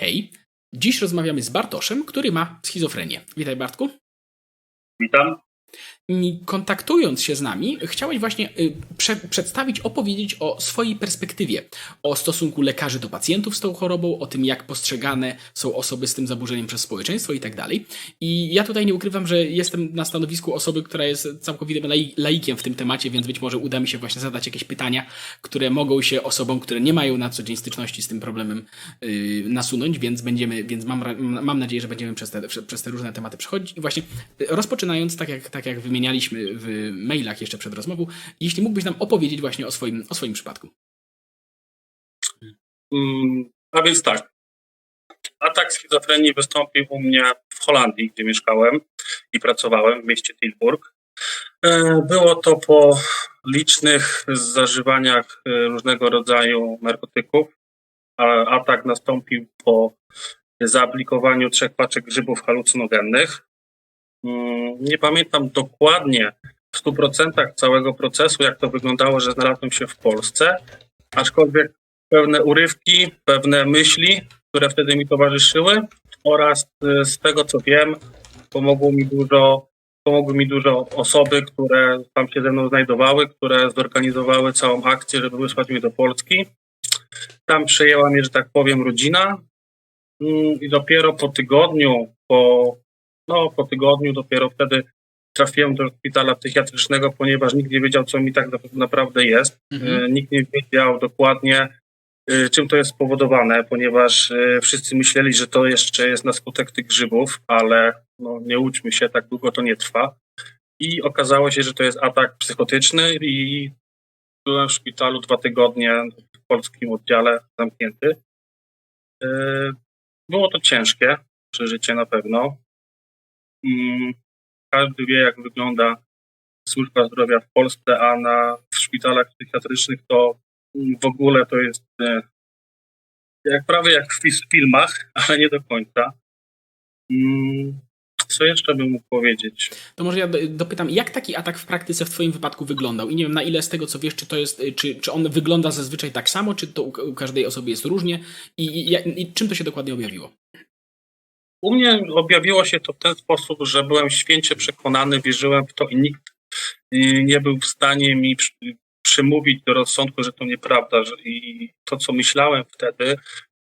Hej, dziś rozmawiamy z Bartoszem, który ma schizofrenię. Witaj Bartku. Witam. Kontaktując się z nami, chciałeś właśnie y, prze przedstawić, opowiedzieć o swojej perspektywie, o stosunku lekarzy do pacjentów z tą chorobą, o tym, jak postrzegane są osoby z tym zaburzeniem przez społeczeństwo i tak dalej. I ja tutaj nie ukrywam, że jestem na stanowisku osoby, która jest całkowitym lai laikiem w tym temacie, więc być może uda mi się właśnie zadać jakieś pytania, które mogą się osobom, które nie mają na co dzień styczności z tym problemem yy, nasunąć, więc będziemy, więc mam, mam nadzieję, że będziemy przez te, przez te różne tematy przechodzić. I właśnie y, rozpoczynając, tak jak, tak jak wymienialiśmy w mailach jeszcze przed rozmową, jeśli mógłbyś nam opowiedzieć właśnie o swoim, o swoim przypadku. Mm, A więc tak. Atak schizofrenii wystąpił u mnie w Holandii, gdzie mieszkałem i pracowałem w mieście Tilburg. E, Było to po licznych zażywaniach e, różnego rodzaju narkotyków. Atak nastąpił po zaaplikowaniu trzech paczek grzybów halucynogennych. Mm, Nie pamiętam dokładnie w 100% całego procesu, jak to wyglądało, że znalazłem się w Polsce, aczkolwiek pewne urywki, pewne myśli, które wtedy mi towarzyszyły oraz y, z tego co wiem, pomogło mi dużo, pomogły mi dużo osoby, które tam się ze mną znajdowały, które zorganizowały całą akcję, żeby wysłać mnie do Polski. Tam przejęła mnie, że tak powiem, rodzina Mm, i dopiero po tygodniu, po, no, po tygodniu dopiero wtedy trafiłem do szpitala psychiatrycznego, ponieważ nikt nie wiedział, co mi tak na- naprawdę jest. Mhm. E, Nikt nie wiedział dokładnie, e, czym to jest spowodowane, ponieważ e, wszyscy myśleli, że to jeszcze jest na skutek tych grzybów, ale no, nie łudźmy się, tak długo to nie trwa. I okazało się, że to jest atak psychotyczny i byłem w szpitalu dwa tygodnie w polskim oddziale zamknięty. Było to ciężkie przeżycie na pewno. Każdy wie, jak wygląda służba zdrowia w Polsce, a na, w szpitalach psychiatrycznych to w ogóle to jest e, jak prawie jak w filmach, ale nie do końca. Co jeszcze bym mógł powiedzieć? To może ja do- dopytam, jak taki atak w praktyce w Twoim wypadku wyglądał? I nie wiem, na ile z tego, co wiesz, czy to jest, y, czy, czy on wygląda zazwyczaj tak samo, czy to u, każdej osoby jest różnie i, i, i czym to się dokładnie objawiło? U mnie objawiło się to w ten sposób, że byłem święcie przekonany, wierzyłem w to i nikt nie był w stanie mi przy- przymówić do rozsądku, że to nieprawda. I to, co myślałem wtedy,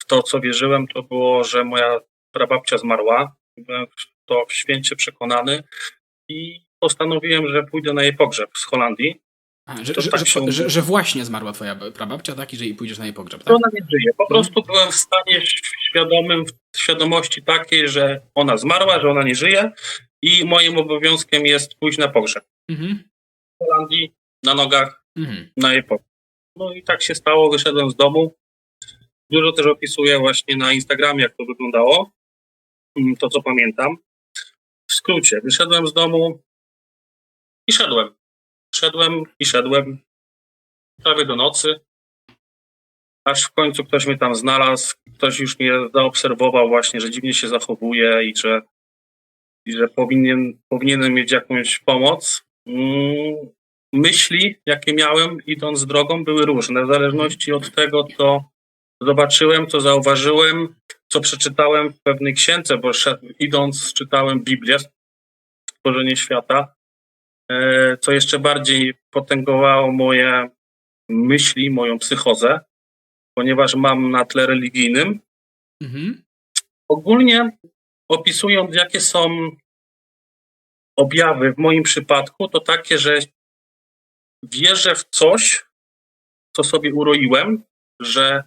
w to, co wierzyłem, to było, że moja prababcia zmarła. Byłem w to święcie przekonany i postanowiłem, że pójdę na jej pogrzeb z Holandii. A, że, że, tak że, się że, że właśnie zmarła Twoja prababcia, tak? I że jej pójdziesz na jej pogrzeb, tak? ona nie żyje. Po prostu byłem w stanie świadomym, w świadomości takiej, że ona zmarła, że ona nie żyje i moim obowiązkiem jest pójść na pogrzeb. Mhm. W Holandii, na nogach, Mhm. na jej pogrzeb. No i tak się stało, wyszedłem z domu. Dużo też opisuję właśnie na Instagramie, jak to wyglądało. Mm, To, co pamiętam. W skrócie, wyszedłem z domu i szedłem. Szedłem i szedłem prawie do nocy. Aż w końcu ktoś mnie tam znalazł, ktoś już mnie zaobserwował właśnie, że dziwnie się zachowuje i że, i że powinien, powinienem mieć jakąś pomoc. Mm, Myśli, jakie miałem idąc drogą, były różne, w zależności od tego, co zobaczyłem, co zauważyłem, co przeczytałem w pewnej księdze, bo idąc czytałem Biblię, stworzenie świata, co jeszcze bardziej potęgowało moje myśli, moją psychozę, ponieważ mam na tle religijnym. Mhm. Ogólnie opisując, jakie są objawy w moim przypadku, to takie, że wierzę w coś, co sobie uroiłem, że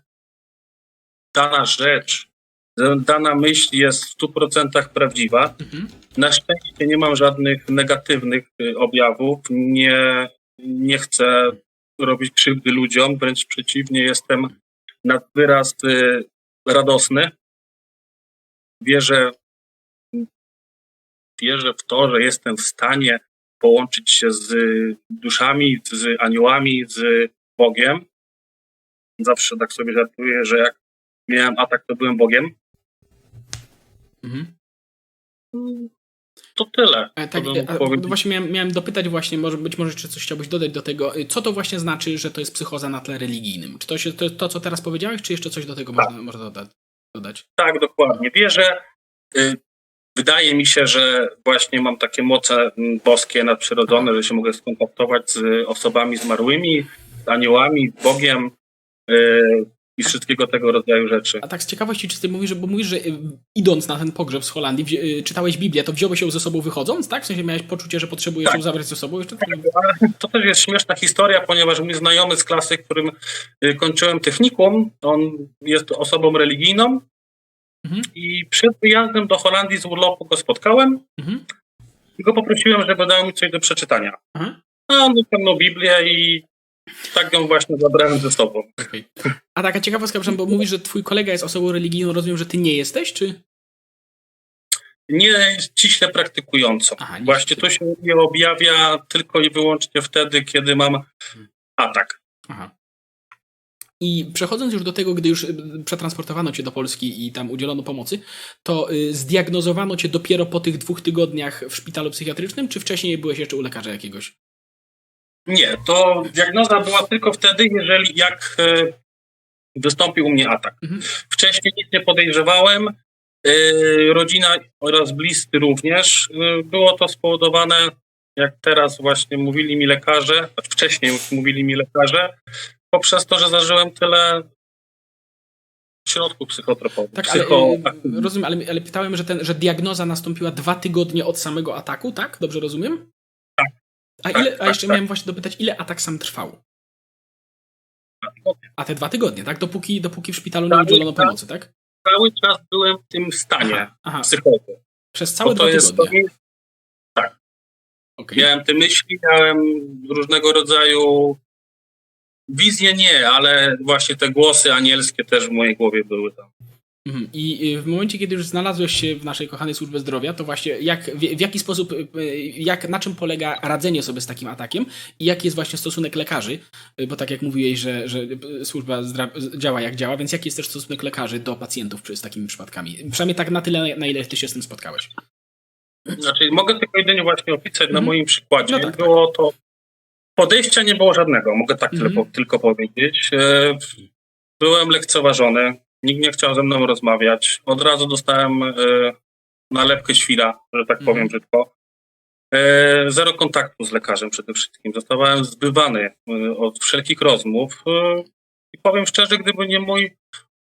dana rzecz, dana myśl jest w 100% prawdziwa. Mhm. Na szczęście nie mam żadnych negatywnych y, objawów. Nie, nie chcę robić krzywdy ludziom, wręcz przeciwnie, jestem na wyraz y, radosny. Wierzę, wierzę w to, że jestem w stanie połączyć się z duszami, z aniołami, z Bogiem. Zawsze tak sobie żartuję, że jak miałem atak, to byłem Bogiem. Mhm. To tyle. E, tak, e, powiedzieć. właśnie miałem, miałem dopytać właśnie, może być może jeszcze coś chciałbyś dodać do tego, y, co to właśnie znaczy, że to jest psychoza na tle religijnym? Czy to, się, to, to co teraz powiedziałeś, czy jeszcze coś do tego Tak. można, można dodać? dodać. Tak, dokładnie. Wierzę. y, Wydaje mi się, że właśnie mam takie moce mm, boskie, nadprzyrodzone, że się mogę skontaktować z osobami zmarłymi, z aniołami, Bogiem y, i wszystkiego tego rodzaju rzeczy. A tak z ciekawości, czy ty mówisz, bo mówisz, że y, idąc na ten pogrzeb z Holandii, wzi- y, czytałeś Biblię, to wziąłeś ją ze sobą wychodząc, tak? W sensie miałeś poczucie, że potrzebujesz Tak. ją zabrać ze sobą jeszcze? To też jest śmieszna historia, ponieważ mój znajomy z klasy, którym y, kończyłem technikum, on jest osobą religijną Mhm. i przed wyjazdem do Holandii z urlopu go spotkałem Mhm. i go poprosiłem, żeby dał mi coś do przeczytania. Aha. A on wyciągnął Biblię i tak ją właśnie zabrałem ze sobą. Okej. A taka ciekawostka, bo mówisz, że twój kolega jest osobą religijną, rozumiem, że ty nie jesteś, czy? Nie ściśle praktykującą. Aha, nie Właśnie to się nie objawia tylko i wyłącznie wtedy, kiedy mam atak. Aha. I przechodząc już do tego, gdy już y, przetransportowano cię do Polski i tam udzielono pomocy, to y, zdiagnozowano cię dopiero po tych dwóch tygodniach w szpitalu psychiatrycznym, czy wcześniej byłeś jeszcze u lekarza jakiegoś? Nie, to diagnoza była tylko wtedy, jeżeli jak e, wystąpił u mnie atak. Mhm. Wcześniej nic nie podejrzewałem. e, Rodzina oraz bliscy również. E, Było to spowodowane, jak teraz właśnie mówili mi lekarze, znaczy wcześniej już mówili mi lekarze, poprzez to, że zażyłem tyle środków psychotropowych. Tak, ale rozumiem, ale, ale pytałem, że, ten, że diagnoza nastąpiła dwa tygodnie od samego ataku, tak? Dobrze rozumiem? Tak. A, Tak, ile, a tak, jeszcze tak. miałem właśnie dopytać, ile atak sam trwał? A te dwa tygodnie, tak? Dopóki, dopóki w szpitalu nie Tak, udzielono tak. pomocy, tak? Cały czas byłem w tym stanie Aha, aha. Przez całe dwa jest, tygodnie. jest Okej. Miałem te myśli, miałem różnego rodzaju wizje nie, ale właśnie te głosy anielskie też w mojej głowie były tam. Mhm. I y, w momencie, kiedy już znalazłeś się w naszej kochanej służbie zdrowia, to właśnie jak, w, jaki sposób, y, jak, na czym polega radzenie sobie z takim atakiem i jaki jest właśnie stosunek lekarzy, Y, bo tak jak mówiłeś, że, że służba działa jak działa, więc jaki jest też stosunek lekarzy do pacjentów z takimi przypadkami? Przynajmniej tak na tyle, na ile ty się z tym spotkałeś. Znaczy, mogę tylko jedynie właśnie opisać na Mhm. moim przykładzie. No tak, było to. Podejścia nie było żadnego, mogę tak tylko, tylko powiedzieć. E, Byłem lekceważony, nikt nie chciał ze mną rozmawiać. Od razu dostałem e, nalepkę świra, że tak Mhm. powiem brzydko. E, Zero kontaktu z lekarzem przede wszystkim. Zostałem zbywany e, od wszelkich rozmów. I powiem szczerze, gdyby nie mój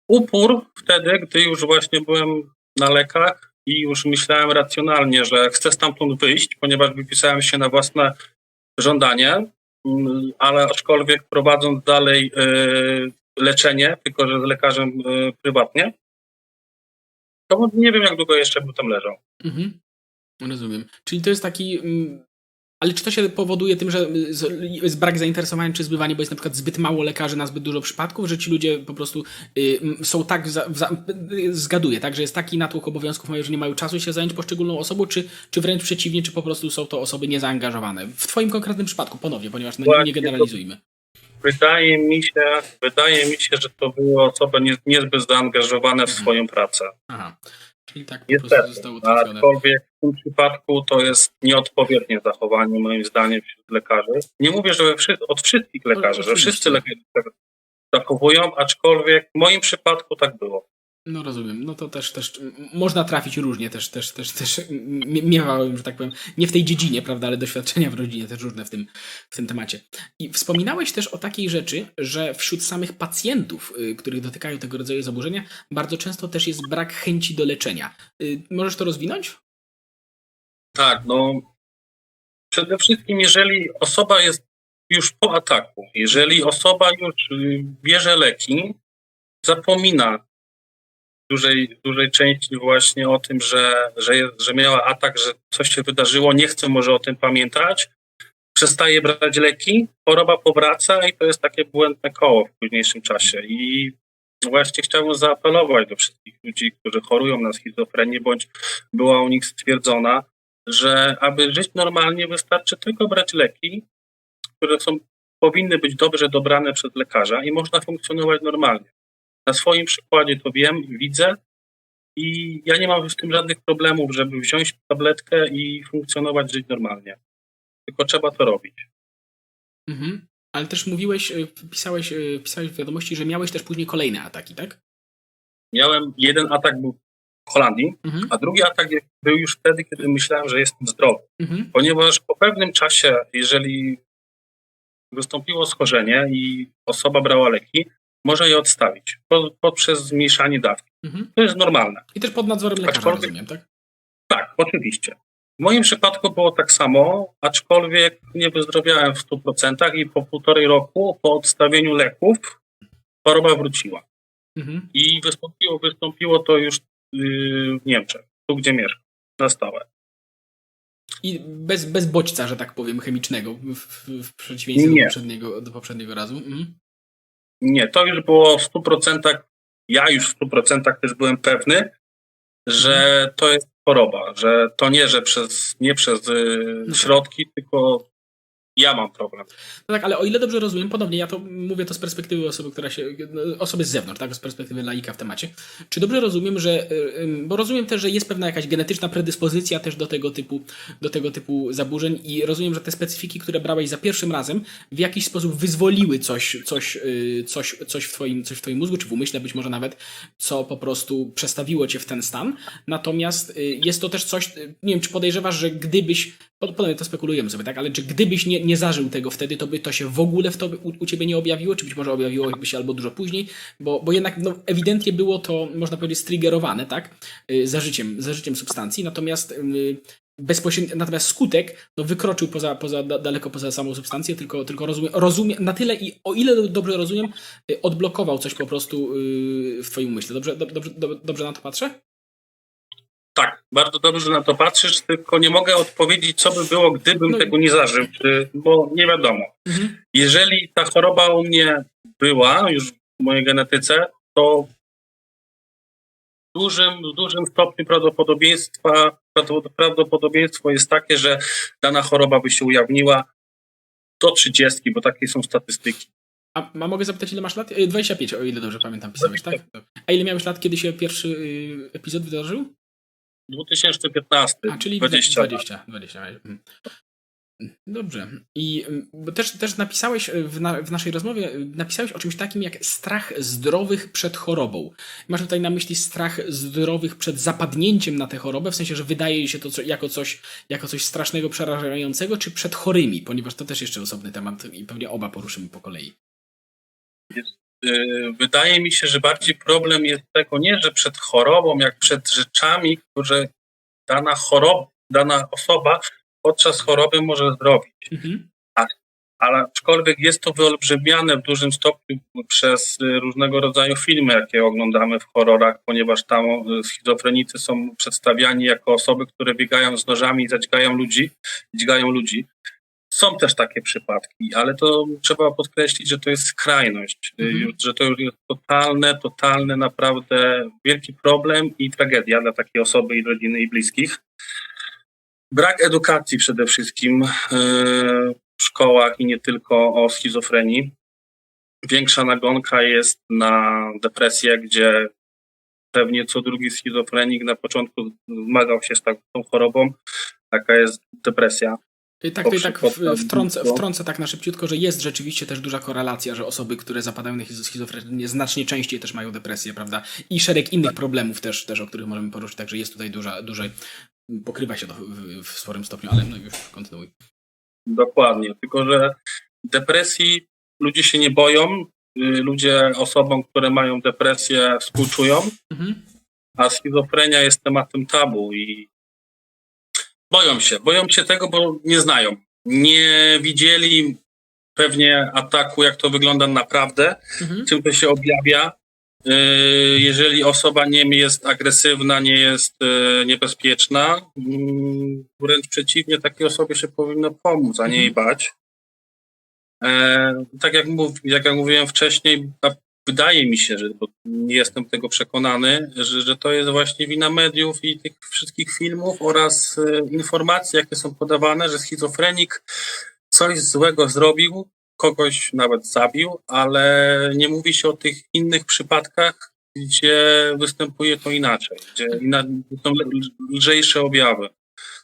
upór wtedy, gdy już właśnie byłem na lekach i już myślałem racjonalnie, że chcę stamtąd wyjść, ponieważ wypisałem się na własne żądanie, mm, ale aczkolwiek prowadząc dalej leczenie, tylko że z lekarzem e, prywatnie, to nie wiem, jak długo jeszcze bym tam leżał. Mhm. Rozumiem. Czyli to jest taki. mm, Ale czy to się powoduje tym, że y, jest brak zainteresowania czy zbywanie, bo jest na przykład zbyt mało lekarzy na zbyt dużo przypadków, że ci ludzie po prostu y, są tak, za, za, y, zgaduję, tak, że jest taki natłok obowiązków mają, że nie mają czasu się zająć poszczególną osobą, czy, czy wręcz przeciwnie, czy po prostu są to osoby niezaangażowane? W twoim konkretnym przypadku, ponownie, ponieważ no, nie generalizujmy. Wydaje mi się, wydaje mi się, że to były osoby nie, niezbyt zaangażowane w swoją pracę. Aha. Czyli tak po prostu zostało aczkolwiek w tym przypadku to jest nieodpowiednie zachowanie moim zdaniem wśród lekarzy. Nie mówię, że od wszystkich lekarzy, że wszyscy lekarze tak zachowują, aczkolwiek w moim przypadku tak było. No rozumiem, no to też, też można trafić różnie, też, też, też, też miewałem, że tak powiem, nie w tej dziedzinie, prawda, ale doświadczenia w rodzinie też różne w tym, w tym temacie. I wspominałeś też o takiej rzeczy, że wśród samych pacjentów, y, których dotykają tego rodzaju zaburzenia, bardzo często też jest brak chęci do leczenia. Y, Możesz to rozwinąć? Tak, no przede wszystkim jeżeli osoba jest już po ataku, jeżeli osoba już y, bierze leki, zapomina dużej, dużej części właśnie o tym, że, że, że miała atak, że coś się wydarzyło, nie chce może o tym pamiętać, przestaje brać leki, choroba powraca i to jest takie błędne koło w późniejszym czasie. I właśnie chciałbym zaapelować do wszystkich ludzi, którzy chorują na schizofrenię, bądź była u nich stwierdzona, że aby żyć normalnie, wystarczy tylko brać leki, które są, powinny być dobrze dobrane przez lekarza i można funkcjonować normalnie. Na swoim przykładzie to wiem, widzę i ja nie mam z tym żadnych problemów, żeby wziąć tabletkę i funkcjonować, żyć normalnie. Tylko trzeba to robić. Mhm. Ale też mówiłeś, y, pisałeś, y, pisałeś w wiadomości, że miałeś też później kolejne ataki, tak? miałem jeden atak był w Holandii, Mhm. a drugi atak był już wtedy, kiedy myślałem, że jestem zdrowy. Mhm. Ponieważ po pewnym czasie, jeżeli wystąpiło schorzenie i osoba brała leki, może je odstawić po, poprzez zmniejszanie dawki. Mhm. To jest normalne. I też pod nadzorem lekarza, Aczkolwiek- rozumiem, tak? Tak, oczywiście. W moim przypadku było tak samo, aczkolwiek nie wyzdrowiałem w 100% i po półtorej roku po odstawieniu leków choroba wróciła. Mhm. I wystąpiło, wystąpiło to już yy, w Niemczech, tu gdzie mieszkam, na stałe. I bez, bez bodźca, że tak powiem, chemicznego, w, w, przeciwieństwie do Nie. poprzedniego, do poprzedniego razu. Mhm. Nie, to już było w 100%, ja już w 100% też byłem pewny, że to jest choroba, że to nie, że przez, nie przez y, No tak. środki, tylko ja mam problem. No tak, ale o ile dobrze rozumiem, ponownie ja to mówię to z perspektywy osoby, która się, no, osoby z zewnątrz, tak, z perspektywy laika w temacie. Czy dobrze rozumiem, że, y, bo rozumiem też, że jest pewna jakaś genetyczna predyspozycja też do tego typu, do tego typu zaburzeń i rozumiem, że te specyfiki, które brałeś za pierwszym razem, w jakiś sposób wyzwoliły coś, coś, y, coś, coś, w twoim, coś w twoim mózgu, czy w umyśle być może nawet, co po prostu przestawiło cię w ten stan. Natomiast y, jest to też coś, nie wiem, czy podejrzewasz, że gdybyś, pod- ponownie to spekulujemy sobie, tak, ale czy gdybyś nie, nie zażył tego wtedy, to by to się w ogóle w to, u, u ciebie nie objawiło, czy być może objawiło się albo dużo później, bo, bo jednak no, ewidentnie było to, można powiedzieć, striggerowane, tak, y, zażyciem, zażyciem substancji, natomiast y, bezpośrednio, natomiast skutek no, wykroczył poza, poza, da, daleko poza samą substancję, tylko, tylko rozumie, rozumie, na tyle i o ile dobrze rozumiem, y, odblokował coś po prostu w twoim umyśle. Dobrze, dob- dobrze, dob- dobrze na to patrzę? Tak, bardzo dobrze na to patrzysz, tylko nie mogę odpowiedzieć, co by było, gdybym No i- tego nie zażył, bo nie wiadomo. Mhm. Jeżeli ta choroba u mnie była już w mojej genetyce, to w dużym, w dużym stopniu prawdopodobieństwa, prawdo- prawdopodobieństwo jest takie, że dana choroba by się ujawniła do 30, bo takie są statystyki. A, a mogę zapytać, ile masz lat? Y, 25, o ile dobrze pamiętam, pisałeś, tak? A ile miałeś lat, kiedy się pierwszy y, epizod wydarzył? 2015, A, czyli 20. 20. 20. mhm. Dobrze. I mm, bo też, też napisałeś y, w, na, w naszej rozmowie, y, napisałeś o czymś takim jak strach zdrowych przed chorobą. Masz tutaj na myśli strach zdrowych przed zapadnięciem na tę chorobę, w sensie, że wydaje się to co, jako, coś, jako coś strasznego, przerażającego, czy przed chorymi, ponieważ to też jeszcze osobny temat i pewnie oba poruszymy po kolei. Wydaje mi się, że bardziej problem jest tego nie, że przed chorobą, jak przed rzeczami, które dana choroba, dana osoba podczas choroby może zrobić. Mhm. Ale aczkolwiek jest to wyolbrzymiane w dużym stopniu przez y, różnego rodzaju filmy, jakie oglądamy w horrorach, ponieważ tam y, schizofrenicy są przedstawiani jako osoby, które biegają z nożami i zadźgają ludzi, dźgają ludzi. Są też takie przypadki, ale to trzeba podkreślić, że to jest skrajność, y, Mhm. że to już jest totalne, totalne, naprawdę wielki problem i tragedia dla takiej osoby i rodziny i bliskich. Brak edukacji przede wszystkim y, w szkołach i nie tylko o schizofrenii. Większa nagonka jest na depresję, gdzie pewnie co drugi schizofrenik na początku zmagał się z taką chorobą. Taka jest depresja. Y, Tak, to i tak wtrącę, wtrącę tak na szybciutko, że jest rzeczywiście też duża korelacja, że osoby, które zapadają na schizo- schizofrenię znacznie częściej też mają depresję, prawda? I szereg innych problemów też, też o których możemy poruszyć, także jest tutaj duża, pokrywa się to w, w, w sporym stopniu, ale no już kontynuuj. Dokładnie. Tylko, że depresji ludzie się nie boją. y, Ludzie osobom, które mają depresję, współczują. Mhm. a schizofrenia jest tematem tabu i boją się. Boją się tego, bo nie znają. Nie widzieli pewnie ataku, jak to wygląda naprawdę, Mhm. czym to się objawia. Yy, Jeżeli osoba nie jest agresywna, nie jest yy, niebezpieczna, mm, wręcz przeciwnie, takiej osobie się powinno pomóc, a nie jej bać. E, tak jak, mów, jak ja mówiłem wcześniej, wydaje mi się, że nie jestem tego przekonany, że, że to jest właśnie wina mediów i tych wszystkich filmów oraz e, informacji, jakie są podawane, że schizofrenik coś złego zrobił, kogoś nawet zabił, ale nie mówi się o tych innych przypadkach, gdzie występuje to inaczej, gdzie są lżejsze objawy.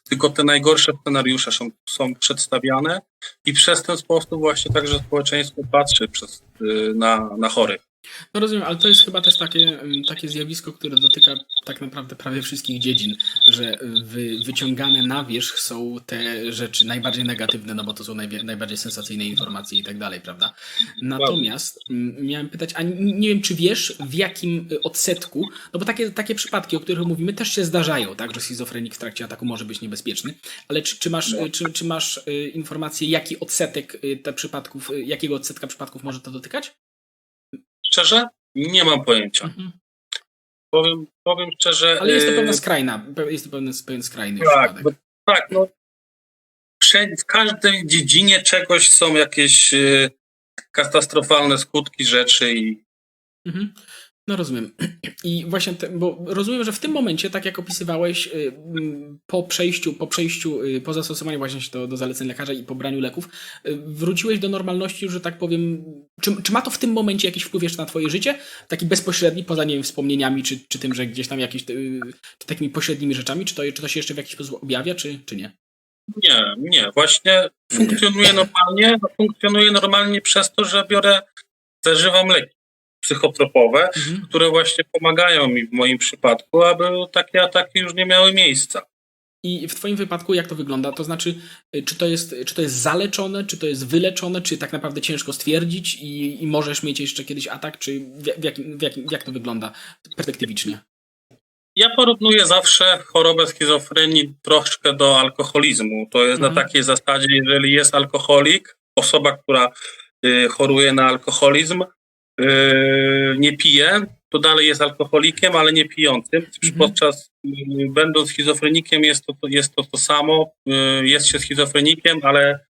Tylko te najgorsze scenariusze są, są przedstawiane i przez ten sposób właśnie także społeczeństwo patrzy przez, y, na, na chorych. No rozumiem, ale to jest chyba też takie, takie zjawisko, które dotyka tak naprawdę prawie wszystkich dziedzin, że wy, wyciągane na wierzch są te rzeczy najbardziej negatywne, no bo to są najwie, najbardziej sensacyjne informacje i tak dalej, prawda? Natomiast miałem pytać, a nie wiem, czy wiesz, w jakim y, odsetku, no bo takie, takie przypadki, o których mówimy, też się zdarzają, tak, że schizofrenik w trakcie ataku może być niebezpieczny, ale czy, czy masz, y, czy, czy masz informację, jaki odsetek te przypadków, jakiego odsetka przypadków może to dotykać? Szczerze, nie mam pojęcia. Mhm. Powiem, powiem szczerze. Ale jest to yy, pewna skrajna, jest to pewien, pewien skrajny Tak, bo, tak, no. W każdej dziedzinie czegoś są jakieś yy, katastrofalne skutki rzeczy i Mhm. No rozumiem. I właśnie, te, bo rozumiem, że w tym momencie, tak jak opisywałeś, y, mm, po przejściu, po przejściu, y, po zastosowaniu właśnie do, do zaleceń lekarza i pobraniu leków, y, wróciłeś do normalności, że tak powiem. Czy, czy ma to w tym momencie jakiś wpływ jeszcze na twoje życie? Taki bezpośredni, poza nie wiem, wspomnieniami, czy, czy tym, że gdzieś tam jakieś, takimi pośrednimi rzeczami, czy to, czy to się jeszcze w jakiś sposób objawia, czy, czy nie? nie, nie. Właśnie funkcjonuje normalnie. no, Funkcjonuje normalnie przez to, że biorę, zażywam leki psychotropowe, Mhm. które właśnie pomagają mi w moim przypadku, aby takie ataki już nie miały miejsca. I w Twoim wypadku jak to wygląda? To znaczy, y, czy to jest, czy to jest zaleczone, czy to jest wyleczone, czy tak naprawdę ciężko stwierdzić i, i możesz mieć jeszcze kiedyś atak, czy w, w jakim, w jakim, jak to wygląda perspektywicznie? Ja porównuję zawsze chorobę schizofrenii troszkę do alkoholizmu. To jest Mhm. na takiej zasadzie, jeżeli jest alkoholik, osoba, która y, choruje na alkoholizm, nie pije, to dalej jest alkoholikiem, ale nie pijącym. Mhm. Podczas y, będąc schizofrenikiem jest to, jest to to samo. Y, jest się schizofrenikiem, ale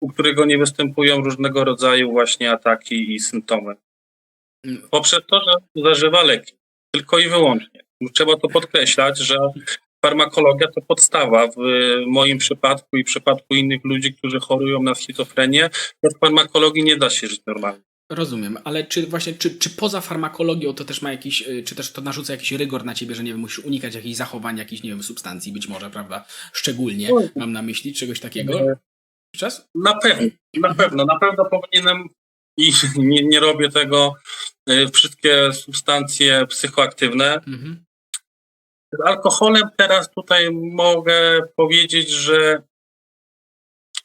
u którego nie występują różnego rodzaju właśnie ataki i symptomy. Poprzez to, że zażywa leki. Tylko i wyłącznie. Trzeba to podkreślać, że farmakologia to podstawa w moim przypadku i w przypadku innych ludzi, którzy chorują na schizofrenię. Bez farmakologii nie da się żyć normalnie. Rozumiem, ale czy właśnie, czy, czy poza farmakologią to też ma jakiś, y, czy też to narzuca jakiś rygor na ciebie, że nie wiem, musisz unikać jakichś zachowań, jakichś, nie wiem, substancji być może, prawda? Szczególnie mam na myśli czegoś takiego. Czas? Na pewno, na pewno, na pewno powinienem i nie, nie robię tego. y, Wszystkie substancje psychoaktywne. Mhm. Z alkoholem teraz tutaj mogę powiedzieć, że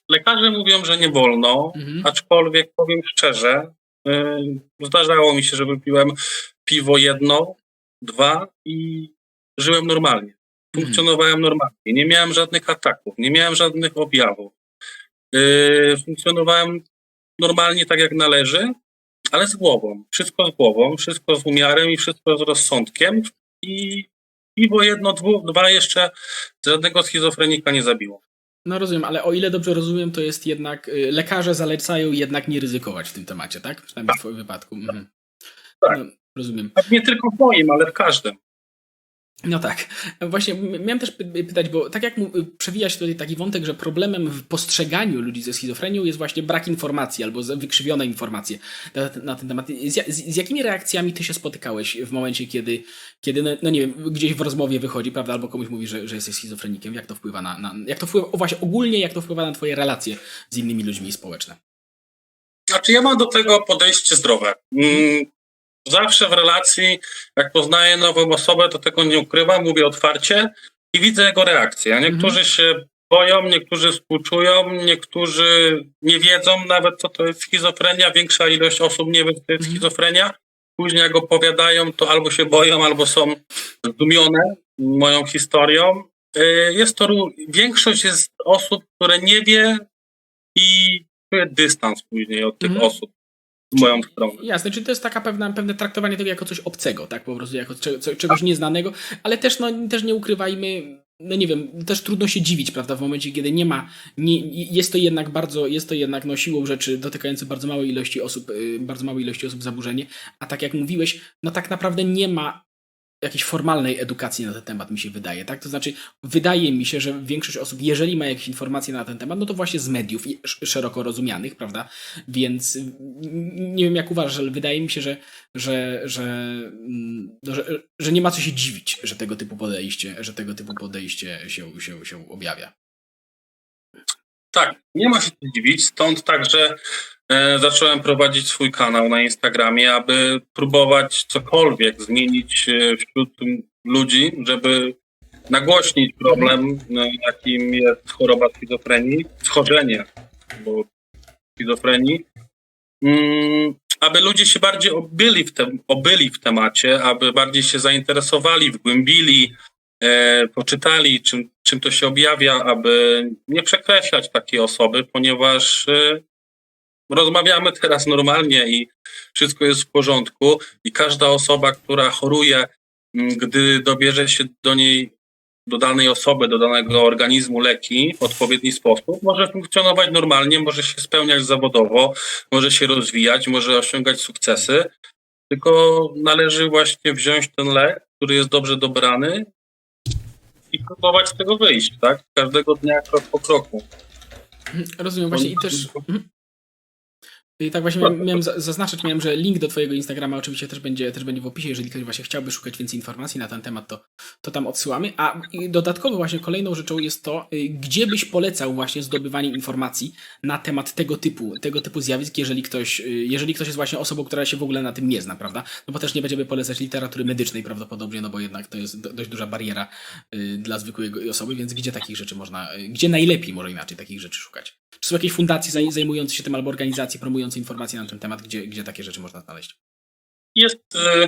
lekarze mówią, że nie wolno, Mhm. aczkolwiek powiem szczerze, zdarzało mi się, że wypiłem piwo jedno, dwa i żyłem normalnie. Funkcjonowałem normalnie. Nie miałem żadnych ataków, nie miałem żadnych objawów. Y, Funkcjonowałem normalnie tak jak należy, ale z głową. Wszystko z głową, wszystko z umiarem i wszystko z rozsądkiem. I piwo jedno, dwu, dwa jeszcze żadnego schizofrenika nie zabiło. No rozumiem, ale o ile dobrze rozumiem, to jest jednak, y, lekarze zalecają jednak nie ryzykować w tym temacie, tak? Przynajmniej w twoim wypadku. Mhm. Tak. No, rozumiem. Tak nie tylko w moim, ale w każdym. No tak. Właśnie miałem też py- pytać, bo tak jak przewija się tutaj taki wątek, że problemem w postrzeganiu ludzi ze schizofrenią jest właśnie brak informacji albo wykrzywione informacje na, ten temat. Z, z, jakimi reakcjami ty się spotykałeś w momencie, kiedy, kiedy no, no nie wiem, gdzieś w rozmowie wychodzi, prawda, albo komuś mówi, że, że jesteś schizofrenikiem, jak to wpływa na, na jak to wpływa, właśnie ogólnie, jak to wpływa na twoje relacje z innymi ludźmi społeczne? Znaczy ja mam do tego podejście zdrowe. Mm, Zawsze w relacji, jak poznaję nową osobę, to tego nie ukrywam, mówię otwarcie i widzę jego reakcję. A niektórzy się boją, niektórzy współczują, niektórzy nie wiedzą nawet, co to jest schizofrenia. Większa ilość osób nie wie, co to jest Mhm. schizofrenia. Później jak opowiadają, to albo się boją, albo są zdumione moją historią. Y, Jest to, większość jest osób, które nie wie i czuje dystans później od tych Mhm. osób moją stronę. Jasne, czyli to jest taka pewna, pewne traktowanie tego jako coś obcego, tak? Po prostu jako cze, co- czegoś nieznanego, ale też, no, też nie ukrywajmy, no nie wiem, też trudno się dziwić, prawda, w momencie, kiedy nie ma, nie, jest to jednak bardzo, jest to jednak no, siłą rzeczy dotykające bardzo małej ilości osób, y, bardzo małej ilości osób zaburzenie, a tak jak mówiłeś, no tak naprawdę nie ma jakiejś formalnej edukacji na ten temat, mi się wydaje, tak? To znaczy, wydaje mi się, że większość osób, jeżeli ma jakieś informacje na ten temat, no to właśnie z mediów szeroko rozumianych, prawda? Więc nie wiem, jak uważasz, ale wydaje mi się, że, że, że, mm, że, że nie ma co się dziwić, że tego typu podejście, że tego typu podejście się, się, się objawia. Tak, nie ma się dziwić, stąd także zacząłem prowadzić swój kanał na Instagramie, aby próbować cokolwiek zmienić e, wśród ludzi, żeby nagłośnić problem, e, jakim jest choroba schizofrenii, schorzenie bo schizofrenii, mm, aby ludzie się bardziej obyli w, tem, obyli w temacie, aby bardziej się zainteresowali, wgłębili, e, poczytali, czym, czym to się objawia, aby nie przekreślać takiej osoby, ponieważ e, rozmawiamy teraz normalnie i wszystko jest w porządku i każda osoba, która choruje, m, gdy dobierze się do niej, do danej osoby, do danego organizmu leki w odpowiedni sposób, może funkcjonować normalnie, może się spełniać zawodowo, może się rozwijać, może osiągać sukcesy, tylko należy właśnie wziąć ten lek, który jest dobrze dobrany i próbować z tego wyjść, tak? Każdego dnia krok po kroku. Rozumiem właśnie i też. Mhm. I tak właśnie miałem, miałem za- zaznaczyć, miałem, że link do Twojego Instagrama oczywiście też będzie, też będzie w opisie. Jeżeli ktoś właśnie chciałby szukać więcej informacji na ten temat, to, to tam odsyłamy. A dodatkowo właśnie kolejną rzeczą jest to, y, gdzie byś polecał właśnie zdobywanie informacji na temat tego typu, tego typu zjawisk, jeżeli ktoś, y, jeżeli ktoś jest właśnie osobą, która się w ogóle na tym nie zna, prawda? No bo też nie będziemy polecać literatury medycznej prawdopodobnie, no bo jednak to jest do, dość duża bariera y, dla zwykłej osoby, więc gdzie takich rzeczy można, gdzie najlepiej może inaczej takich rzeczy szukać? Czy są jakieś fundacje zaj- zajmujące się tym albo organizacje promujące informacje na ten temat, gdzie, gdzie takie rzeczy można znaleźć? Jest e,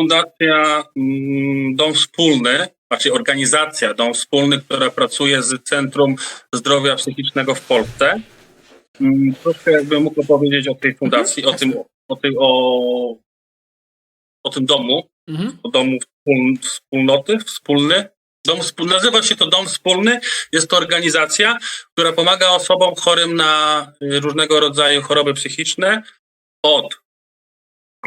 fundacja mm, Dom Wspólny, znaczy organizacja Dom Wspólny, która pracuje z Centrum Zdrowia Psychicznego w Polsce. Mm, Troszkę jakbym mógł opowiedzieć o tej fundacji, o tym, o, tej, o, o tym domu, Mhm. o domu wspól, wspólnoty, wspólny. Dom nazywa się to Dom Wspólny. Jest to organizacja, która pomaga osobom chorym na y, różnego rodzaju choroby psychiczne od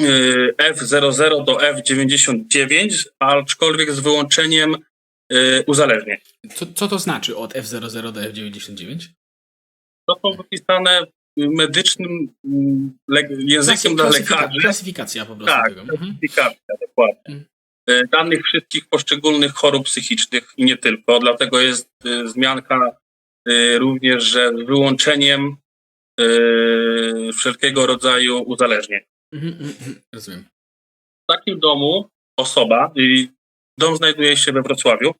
y, F00 do F99, aczkolwiek z wyłączeniem y, uzależnień. Co, co to znaczy od F00 do F99? To są wypisane medycznym mm, językiem dla lekarzy. Klasyfikacja po prostu Tak. tego. Mhm. Klasyfikacja, dokładnie. E, Danych wszystkich poszczególnych chorób psychicznych i nie tylko. Dlatego jest e, wzmianka e, również, że z wyłączeniem wszelkiego rodzaju uzależnień. Mhm, mhm. Rozumiem. W takim domu osoba, i dom znajduje się we Wrocławiu,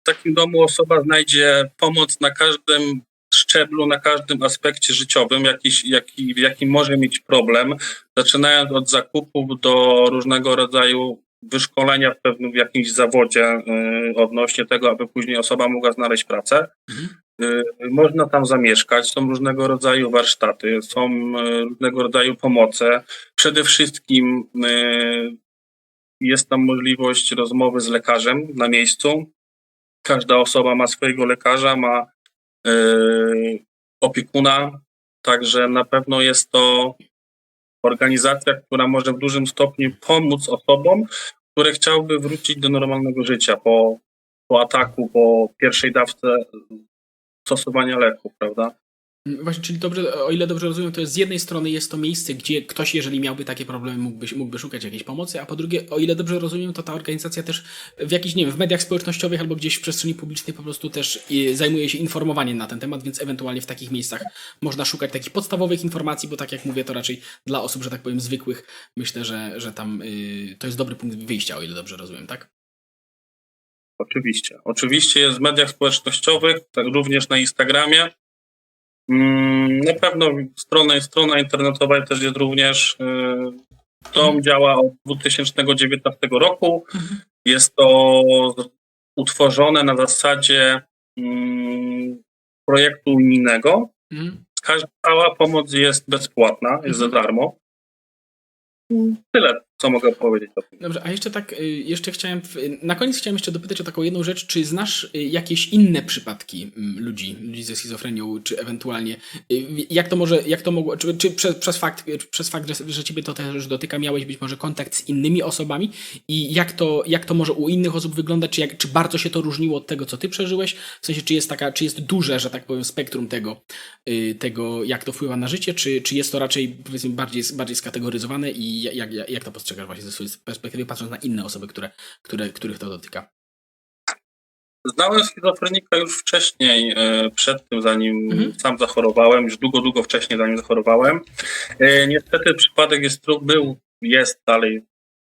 w takim domu osoba znajdzie pomoc na każdym szczeblu, na każdym aspekcie życiowym, jakiś, jaki, w jakim może mieć problem, zaczynając od zakupów do różnego rodzaju wyszkolenia w pewnym w jakimś zawodzie y, odnośnie tego, aby później osoba mogła znaleźć pracę. Mhm. Y, Można tam zamieszkać, są różnego rodzaju warsztaty, są y, różnego rodzaju pomoce. Przede wszystkim jest tam możliwość rozmowy z lekarzem na miejscu. Każda osoba ma swojego lekarza, ma opiekuna, także na pewno jest to organizacja, która może w dużym stopniu pomóc osobom, które chciałyby wrócić do normalnego życia po, po ataku, po pierwszej dawce stosowania leków, prawda? Mm, Właśnie, czyli dobrze, o ile dobrze rozumiem, to z jednej strony jest to miejsce, gdzie ktoś, jeżeli miałby takie problemy, mógłby, mógłby szukać jakiejś pomocy, a po drugie, o ile dobrze rozumiem, to ta organizacja też w jakichś, nie wiem, w mediach społecznościowych albo gdzieś w przestrzeni publicznej po prostu też zajmuje się informowaniem na ten temat, więc ewentualnie w takich miejscach można szukać takich podstawowych informacji, bo tak jak mówię, to raczej dla osób, że tak powiem, zwykłych, myślę, że, że tam y, to jest dobry punkt wyjścia, o ile dobrze rozumiem, tak? Oczywiście. Oczywiście jest w mediach społecznościowych, tak również na Instagramie. Mm, Na pewno strona, strona internetowa też jest również. y, Dom działa od 2019 roku. Jest to utworzone na zasadzie mm, projektu unijnego. Mhm. Każda cała pomoc jest bezpłatna, jest za darmo. Tyle, co mogę powiedzieć. Dobrze, a jeszcze tak, y, jeszcze chciałem, na koniec chciałem jeszcze dopytać o taką jedną rzecz, czy znasz y, jakieś inne przypadki mm, ludzi, ludzi ze schizofrenią, czy ewentualnie, y, jak to może, jak to mogło, czy, czy przez, przez fakt, przez fakt, że, że ciebie to też dotyka, miałeś być może kontakt z innymi osobami i jak to, jak to może u innych osób wyglądać, czy, jak, czy bardzo się to różniło od tego, co ty przeżyłeś, w sensie, czy jest taka, czy jest duże, że tak powiem, spektrum tego, tego jak to wpływa na życie, czy, czy jest to raczej, powiedzmy, bardziej, bardziej skategoryzowane i jak, jak, jak to postrzegasz właśnie ze swojej perspektywy, patrząc na inne osoby, które, które, których to dotyka? Znałem schizofrenika już wcześniej, e, przed tym, zanim Mhm. sam zachorowałem, już długo, długo wcześniej, zanim zachorowałem. E, Niestety przypadek jest, był, jest dalej.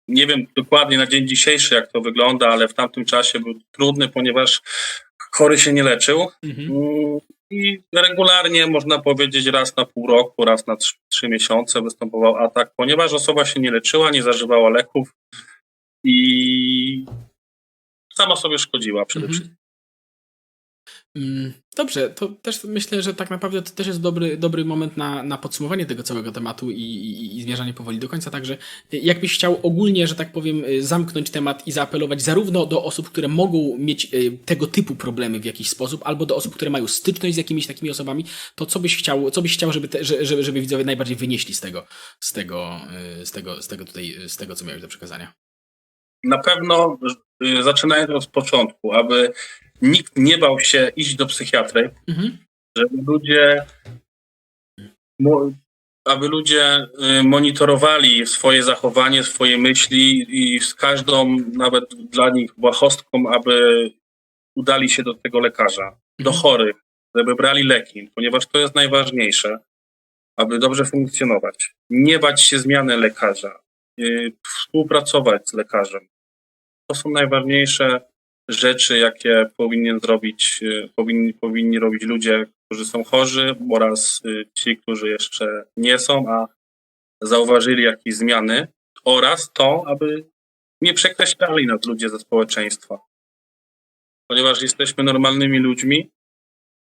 Nie wiem dokładnie na dzień dzisiejszy, jak to wygląda, ale w tamtym czasie był trudny, ponieważ chory się nie leczył. Mhm. I regularnie, można powiedzieć, raz na pół roku, raz na trzy, trzy miesiące występował atak, ponieważ osoba się nie leczyła, nie zażywała leków i sama sobie szkodziła przede Mhm. wszystkim. Mm, Dobrze, to też myślę, że tak naprawdę to też jest dobry, dobry moment na, na podsumowanie tego całego tematu i, i, i zmierzanie powoli do końca. Także y, jakbyś chciał ogólnie, że tak powiem, y, zamknąć temat i zaapelować zarówno do osób, które mogą mieć y, tego typu problemy w jakiś sposób, albo do osób, które mają styczność z jakimiś takimi osobami, to co byś chciał, co byś chciał żeby, te, że- żeby, żeby widzowie najbardziej wynieśli z tego, z tego, z tego, z tego tutaj, z tego, co miałeś do przekazania? Na pewno, zaczynając od początku, aby nikt nie bał się iść do psychiatry, Mhm. żeby ludzie, aby ludzie y, monitorowali swoje zachowanie, swoje myśli i z każdą, nawet dla nich błahostką, aby udali się do tego lekarza, do Mhm. chorych, żeby brali leki, ponieważ to jest najważniejsze, aby dobrze funkcjonować. Nie bać się zmiany lekarza, y, współpracować z lekarzem. To są najważniejsze rzeczy, jakie powinien zrobić, y, powinni, powinni robić ludzie, którzy są chorzy oraz y, ci, którzy jeszcze nie są, a zauważyli jakieś zmiany oraz to, aby nie przekreślali nas ludzie ze społeczeństwa. Ponieważ jesteśmy normalnymi ludźmi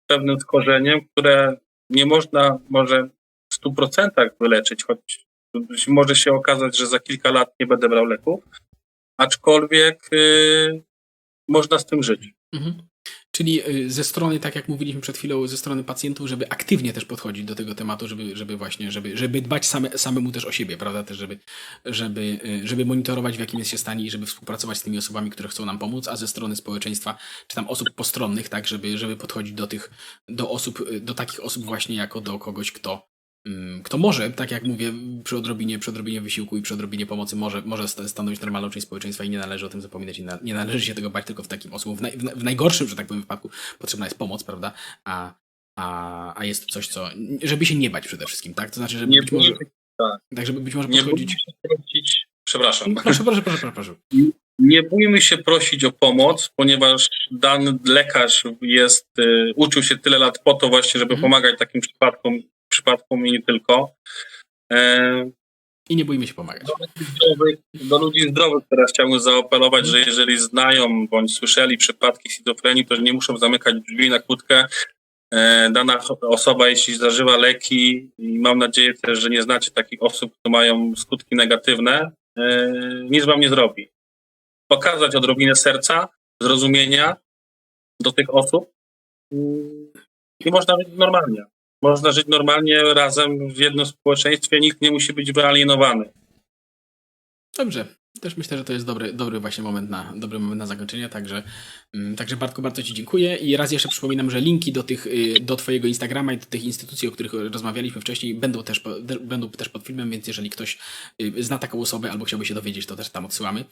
pewnym skorzeniem, które nie można może w 100% wyleczyć, choć może się okazać, że za kilka lat nie będę brał leków, aczkolwiek y, można z tym żyć. Mhm. Czyli y, ze strony, tak jak mówiliśmy przed chwilą, ze strony pacjentów, żeby aktywnie też podchodzić do tego tematu, żeby, żeby właśnie, żeby, żeby dbać same, samemu też o siebie, prawda? Też, żeby, żeby, y, żeby monitorować w jakim jest się stanie i żeby współpracować z tymi osobami, które chcą nam pomóc, a ze strony społeczeństwa, czy tam osób postronnych, tak, żeby, żeby podchodzić do tych, do osób, do takich osób właśnie jako do kogoś, kto kto może, tak jak mówię, przy odrobinie, przy odrobinie wysiłku i przy odrobinie pomocy może, może sta- stanowić normalną część społeczeństwa i nie należy o tym zapominać i na, nie należy się tego bać tylko w takim osobom. W, naj, w, na- w najgorszym, że tak powiem, wypadku potrzebna jest pomoc, prawda? A, a, a jest coś, co. żeby się nie bać przede wszystkim, tak? To znaczy, żeby Nie być może. tak. Tak, żeby być może nie podchodzić. prosić, przepraszam, Proszę, proszę, proszę, proszę, proszę. nie bójmy się prosić o pomoc, ponieważ dany lekarz jest, y, uczył się tyle lat po to właśnie, żeby Mhm. pomagać takim przypadkom, przypadkom i nie tylko. E, I nie bójmy się pomagać. do, ludzi zdrowych, do ludzi zdrowych teraz chciałbym zaapelować, że jeżeli znają bądź słyszeli przypadki schizofrenii, to nie muszą zamykać drzwi na kłódkę. E, dana osoba, jeśli zażywa leki, i mam nadzieję też, że nie znacie takich osób, które mają skutki negatywne, e, nic wam nie zrobi. Pokazać odrobinę serca, zrozumienia do tych osób i można żyć normalnie. Można żyć normalnie razem w jednym społeczeństwie, nikt nie musi być wyalienowany. Dobrze. Też myślę, że to jest dobry, dobry właśnie moment na, dobry moment na zakończenie, także, mm, także Bartku bardzo Ci dziękuję i raz jeszcze przypominam, że linki do tych, y, do Twojego Instagrama i do tych instytucji, o których rozmawialiśmy wcześniej będą też, będą też pod filmem, więc jeżeli ktoś y, zna taką osobę albo chciałby się dowiedzieć, to też tam odsyłamy.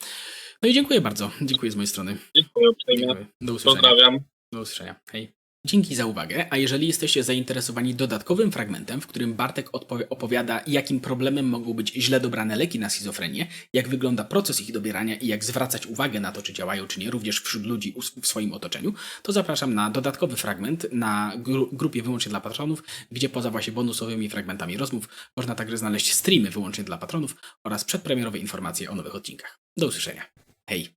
No i dziękuję bardzo. Dziękuję z mojej strony. Dziękuję uprzejmie. Do usłyszenia. Pozdrawiam. Do usłyszenia. Hej. Dzięki za uwagę, a jeżeli jesteście zainteresowani dodatkowym fragmentem, w którym Bartek opowiada, jakim problemem mogą być źle dobrane leki na schizofrenię, jak wygląda proces ich dobierania i jak zwracać uwagę na to, czy działają, czy nie, również wśród ludzi w swoim otoczeniu, to zapraszam na dodatkowy fragment na gru- grupie wyłącznie dla patronów, gdzie poza właśnie bonusowymi fragmentami rozmów można także znaleźć streamy wyłącznie dla patronów oraz przedpremierowe informacje o nowych odcinkach. Do usłyszenia. Hej!